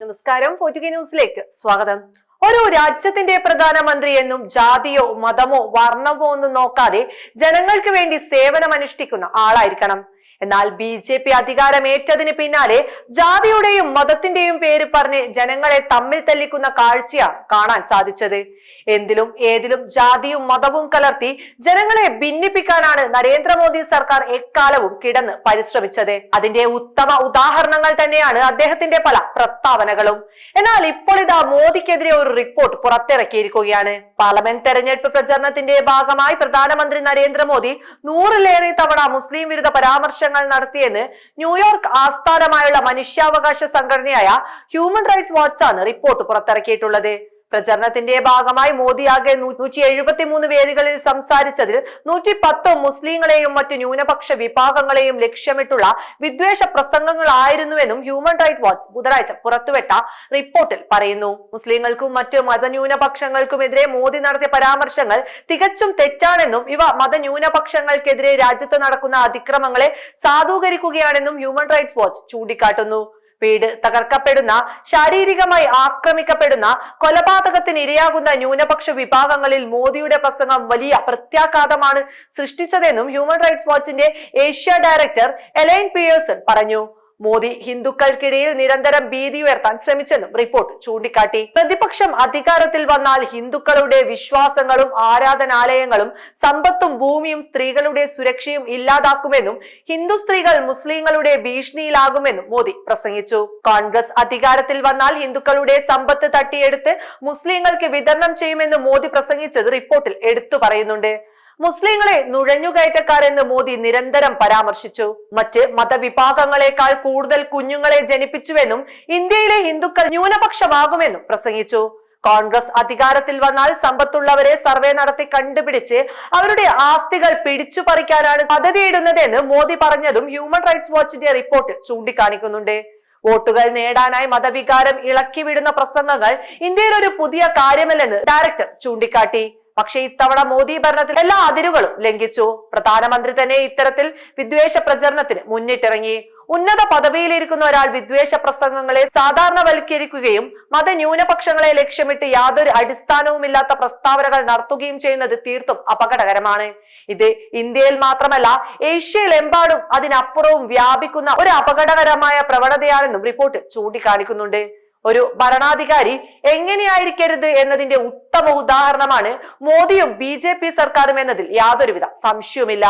നമസ്കാരം. പോറ്റുകി ന്യൂസിലേക്ക് സ്വാഗതം. ഒരു രാജ്യത്തിന്റെ പ്രധാനമന്ത്രി എന്നും ജാതിയോ മതമോ വർണമോ ഒന്നും നോക്കാതെ ജനങ്ങൾക്ക് വേണ്ടി സേവനമനുഷ്ഠിക്കുന്ന ആളായിരിക്കണം. എന്നാൽ ബി ജെ പി അധികാരമേറ്റതിന് പിന്നാലെ ജാതിയുടെയും മതത്തിന്റെയും പേര് പറഞ്ഞ് ജനങ്ങളെ തമ്മിൽ തല്ലിക്കുന്ന കാഴ്ചയാണ് കാണാൻ സാധിച്ചത്. എന്തിലും ഏതിലും ജാതിയും മതവും കലർത്തി ജനങ്ങളെ ഭിന്നിപ്പിക്കാനാണ് നരേന്ദ്രമോദി സർക്കാർ എക്കാലവും കിടന്ന് പരിശ്രമിച്ചത്. അതിന്റെ ഉത്തമ ഉദാഹരണങ്ങൾ തന്നെയാണ് അദ്ദേഹത്തിന്റെ പല പ്രസ്താവനകളും. എന്നാൽ ഇപ്പോൾ ഇതാ മോദിക്കെതിരെ ഒരു റിപ്പോർട്ട് പുറത്തിറക്കിയിരിക്കുകയാണ്. പാർലമെന്റ് തെരഞ്ഞെടുപ്പ് പ്രചരണത്തിന്റെ ഭാഗമായി പ്രധാനമന്ത്രി നരേന്ദ്രമോദി നൂറിലേറെ തവണ മുസ്ലിം വിരുദ്ധ പരാമർശങ്ങൾ നടത്തിയെന്ന് ന്യൂയോർക്ക് ആസ്ഥാനമായുള്ള മനുഷ്യാവകാശ സംഘടനയായ ഹ്യൂമൻ റൈറ്റ്സ് വാച്ചാണ് റിപ്പോർട്ട് പുറത്തിറക്കിയിട്ടുള്ളത്. പ്രചരണത്തിന്റെ ഭാഗമായി മോദി ആകെ നൂറ്റി എഴുപത്തി മൂന്ന് വേദികളിൽ സംസാരിച്ചതിൽ നൂറ്റി പത്ത് മുസ്ലിങ്ങളെയും മറ്റു ന്യൂനപക്ഷ വിഭാഗങ്ങളെയും ലക്ഷ്യമിട്ടുള്ള വിദ്വേഷ പ്രസംഗങ്ങളായിരുന്നുവെന്നും ഹ്യൂമൻ റൈറ്റ് വാച്ച് ബുധനാഴ്ച പുറത്തുവിട്ട റിപ്പോർട്ടിൽ പറയുന്നു. മുസ്ലിങ്ങൾക്കും മറ്റ് മതന്യൂനപക്ഷങ്ങൾക്കുമെതിരെ മോദി നടത്തിയ പരാമർശങ്ങൾ തികച്ചും തെറ്റാണെന്നും ഇവ മതന്യൂനപക്ഷങ്ങൾക്കെതിരെ രാജ്യത്ത് നടക്കുന്ന അതിക്രമങ്ങളെ സാധൂകരിക്കുകയാണെന്നും ഹ്യൂമൻ റൈറ്റ്സ് വാച്ച് ചൂണ്ടിക്കാട്ടുന്നു. വീട് തകർക്കപ്പെടുന്ന ശാരീരികമായി ആക്രമിക്കപ്പെടുന്ന കൊലപാതകത്തിന് ഇരയാകുന്ന ന്യൂനപക്ഷ വിഭാഗങ്ങളിൽ മോദിയുടെ പ്രസംഗം വലിയ പ്രത്യാഘാതമാണ് സൃഷ്ടിച്ചതെന്നും ഹ്യൂമൻ റൈറ്റ്സ് വാച്ചിന്റെ ഏഷ്യ ഡയറക്ടർ എലൈൻ പിയേഴ്സൺ പറഞ്ഞു. മോദി ഹിന്ദുക്കൾക്കിടയിൽ നിരന്തരം ഭീതി ഉയർത്താൻ ശ്രമിച്ചെന്നും റിപ്പോർട്ട് ചൂണ്ടിക്കാട്ടി. പ്രതിപക്ഷം അധികാരത്തിൽ വന്നാൽ ഹിന്ദുക്കളുടെ വിശ്വാസങ്ങളും ആരാധനാലയങ്ങളും സമ്പത്തും ഭൂമിയും സ്ത്രീകളുടെ സുരക്ഷയും ഇല്ലാതാക്കുമെന്നും ഹിന്ദു സ്ത്രീകൾ മുസ്ലിങ്ങളുടെ ഭീഷണിയിലാകുമെന്നും മോദി പ്രസംഗിച്ചു. കോൺഗ്രസ് അധികാരത്തിൽ വന്നാൽ ഹിന്ദുക്കളുടെ സമ്പത്ത് തട്ടിയെടുത്ത് മുസ്ലിങ്ങൾക്ക് വിതരണം ചെയ്യുമെന്നും മോദി പ്രസംഗിച്ചത് റിപ്പോർട്ടിൽ എടുത്തു പറയുന്നുണ്ട്. മുസ്ലിങ്ങളെ നുഴഞ്ഞുകയറ്റക്കാരെന്ന് മോദി നിരന്തരം പരാമർശിച്ചു. മറ്റ് മതവിഭാഗങ്ങളെക്കാൾ കൂടുതൽ കുഞ്ഞുങ്ങളെ ജനിപ്പിച്ചുവെന്നും ഇന്ത്യയിലെ ഹിന്ദുക്കൾ ന്യൂനപക്ഷമാകുമെന്നും പ്രസംഗിച്ചു. കോൺഗ്രസ് അധികാരത്തിൽ വന്നാൽ സമ്പത്തുള്ളവരെ സർവേ നടത്തി കണ്ടുപിടിച്ച് അവരുടെ ആസ്തികൾ പിടിച്ചു പറിക്കാനാണ് പദ്ധതിയിടുന്നതെന്ന് മോദി പറഞ്ഞതും ഹ്യൂമൻ റൈറ്റ്സ് വാച്ചിന്റെ റിപ്പോർട്ടിൽ ചൂണ്ടിക്കാണിക്കുന്നുണ്ട്. വോട്ടുകൾ നേടാനായി മതവികാരം ഇളക്കിവിടുന്ന പ്രസംഗങ്ങൾ ഇന്ത്യയിൽ ഒരു പുതിയ കാര്യമല്ലെന്ന് ഡയറക്ടർ ചൂണ്ടിക്കാട്ടി. പക്ഷേ ഇത്തവണ മോദി ഭരണത്തിൽ എല്ലാ അതിരുകളും ലംഘിച്ചു. പ്രധാനമന്ത്രി തന്നെ ഇത്തരത്തിൽ വിദ്വേഷ പ്രചരണത്തിന് മുന്നിട്ടിറങ്ങി. ഉന്നത പദവിയിലിരിക്കുന്ന ഒരാൾ വിദ്വേഷ പ്രസംഗങ്ങളെ സാധാരണവൽക്കരിക്കുകയും മതന്യൂനപക്ഷങ്ങളെ ലക്ഷ്യമിട്ട് യാതൊരു അടിസ്ഥാനവുമില്ലാത്ത പ്രസ്താവനകൾ നടത്തുകയും ചെയ്യുന്നത് തീർത്തും അപകടകരമാണ്. ഇത് ഇന്ത്യയിൽ മാത്രമല്ല ഏഷ്യയിലെമ്പാടും അതിനപ്പുറവും വ്യാപിക്കുന്ന ഒരു അപകടകരമായ പ്രവണതയാണെന്നും റിപ്പോർട്ട് ചൂണ്ടിക്കാണിക്കുന്നുണ്ട്. ഒരു ഭരണാധികാരി എങ്ങനെയായിരിക്കരുത് എന്നതിന്റെ ഉത്തമ ഉദാഹരണമാണ് മോദിയും ബി സർക്കാരും എന്നതിൽ യാതൊരുവിധ സംശയവുമില്ല.